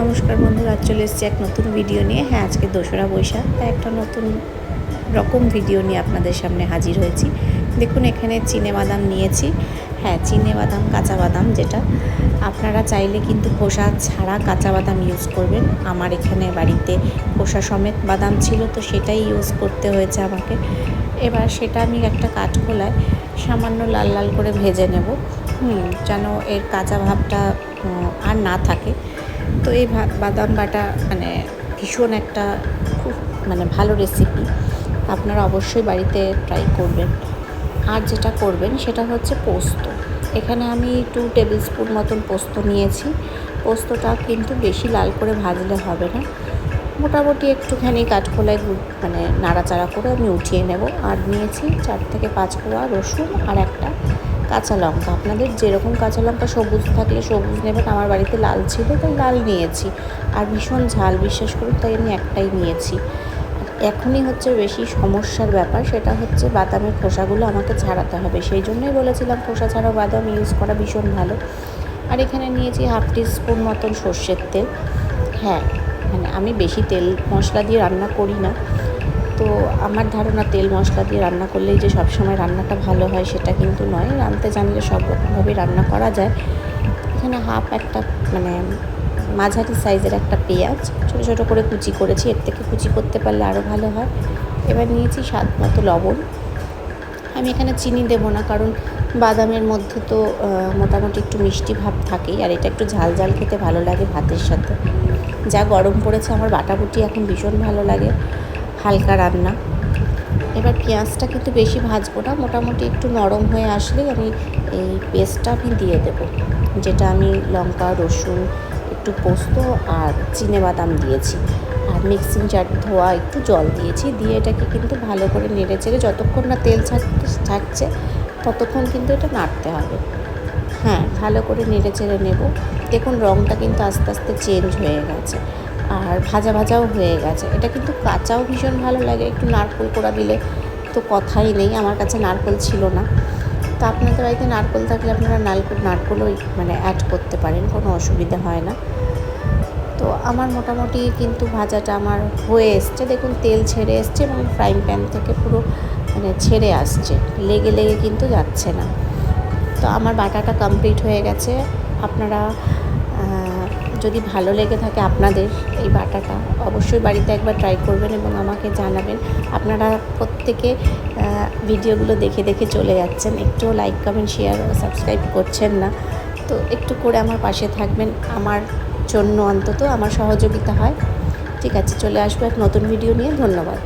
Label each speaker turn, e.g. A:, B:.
A: নমস্কার বন্ধুরা চলে এসেছি এক নতুন ভিডিও নিয়ে। হ্যাঁ আজকে দোসরা বৈশাখ, তাই একটা নতুন রকম ভিডিও নিয়ে আপনাদের সামনে হাজির হয়েছি। দেখুন, এখানে চিনে বাদাম নিয়েছি। হ্যাঁ চিনে বাদাম, কাঁচা বাদাম যেটা। আপনারা চাইলে কিন্তু খোসা ছাড়া কাঁচা বাদাম ইউজ করবেন। আমার এখানে বাড়িতে খোসা সমেত বাদাম ছিল, তো সেটাই ইউজ করতে হয়েছে আমাকে। এবার সেটা আমি একটা কাঠখোলায় সামান্য লাল লাল করে ভেজে নেব। হুম, যেন এর কাঁচা ভাবটা আর না থাকে। তো এই বাদাম বাটা মানে ভীষণ একটা খুব মানে ভালো রেসিপি আপনারা অবশ্যই বাড়িতে ট্রাই করবেন। আর যেটা করবেন সেটা হচ্ছে পোস্ত। এখানে আমি টু টেবিল স্পুন মতন পোস্ত নিয়েছি। পোস্তটা কিন্তু বেশি লাল করে ভাজলে হবে না। মোটামুটি একটুখানি কাঠখোলায় মানে নাড়াচাড়া করে আমি উঠিয়ে নেব। আর নিয়েছি চার থেকে পাঁচ কোয়া রসুন আর একটা কাঁচা লঙ্কা। আপনাদের যেরকম কাঁচা লঙ্কা সবুজ থাকলে সবুজ নেবেন, আমার বাড়িতে লাল ছিল, তাই লাল নিয়েছি। আর ভীষণ ঝাল বিশ্বাস করুন, তাই আমি একটাই নিয়েছি। এখনই হচ্ছে বেশি সমস্যার ব্যাপার, সেটা হচ্ছে বাদামের খোসাগুলো আমাকে ছাড়াতে হবে। সেই জন্যই বলেছিলাম খোসা ছাড়াও বাদাম ইউজ করা ভীষণ ভালো। আর এখানে নিয়েছি হাফ স্পুন মতন সর্ষের তেল। হ্যাঁ মানে আমি বেশি তেল মশলা দিয়ে রান্না করি না। তো আমার ধারণা তেল মশলা দিয়ে রান্না করলেই যে সবসময় রান্নাটা ভালো হয় সেটা কিন্তু নয়। রাঁধতে জানলে সব রকমভাবেই রান্না করা যায়। এখানে হাফ একটা মানে মাঝারি সাইজের একটা পেঁয়াজ, ছোটো ছোটো করে কুচি করেছি, এর থেকে কুচি করতে পারলে আরও ভালো হয়। এবার নিয়েছি স্বাদ মতো লবণ। আমি এখানে চিনি দেবো না, কারণ বাদামের মধ্যে তো মোটামুটি একটু মিষ্টি ভাব থাকেই, আর এটা একটু ঝাল ঝাল খেতে ভালো লাগে ভাতের সাথে। যা গরম পড়েছে, আমার বাটাবুটি এখন ভীষণ ভালো লাগে। হালকা রান্না। এবার পেঁয়াজটা কিন্তু বেশি ভাজবো না, মোটামুটি একটু নরম হয়ে আসলে আমি এই পেস্টটা আমি দিয়ে দেবো, যেটা আমি লঙ্কা, রসুন, একটু পোস্ত আর বাদাম দিয়েছি। আর মিক্সিং জার ধোয়া একটু জল দিয়েছি, দিয়ে এটাকে কিন্তু ভালো করে নেড়ে চেড়ে যতক্ষণ না তেল ছাড়তে ছাড়ছে ততক্ষণ কিন্তু এটা নাড়তে হবে। হ্যাঁ ভালো করে নেড়ে চেড়ে নেব। দেখুন রঙটা কিন্তু আস্তে আস্তে চেঞ্জ হয়ে গেছে। আর ভাজা ভাজাও হয়ে গেছে। এটা কিন্তু কাঁচাও ভীষণ ভালো লাগে। একটু নারকোল কোড়া দিলে তো কথাই নেই। আমার কাছে নারকোল ছিল না। তো আপনাদের বাড়িতে নারকোল থাকলে আপনারা নারকোল, নারকোলও মানে অ্যাড করতে পারেন। কোনো অসুবিধা হয় না। তো আমার মোটামুটি কিন্তু ভাজাটা আমার হয়ে এসছে। দেখুন, তেল ছেড়ে এসছে এবং ফ্রাইং প্যান থেকে পুরো মানে ছেড়ে আসছে। লেগে লেগে কিন্তু যাচ্ছে না। তো আমার বাটাটা কমপ্লিট হয়ে গেছে। আপনারা যদি ভালো লেগে থাকে আপনাদের এই বাটাটা, অবশ্যই বাড়িতে একবার ট্রাই করবেন এবং আমাকে জানাবেন। আপনারা প্রত্যেকে ভিডিওগুলো দেখে দেখে চলে যাচ্ছেন। একটুও লাইক কমেন্ট শেয়ার সাবস্ক্রাইব করছেন না। তো একটু করে আমার পাশে থাকবেন। আমার জন্য অন্তত আমার সহযোগিতা হয়। ঠিক আছে, চলে আসব এক নতুন ভিডিও নিয়ে। ধন্যবাদ।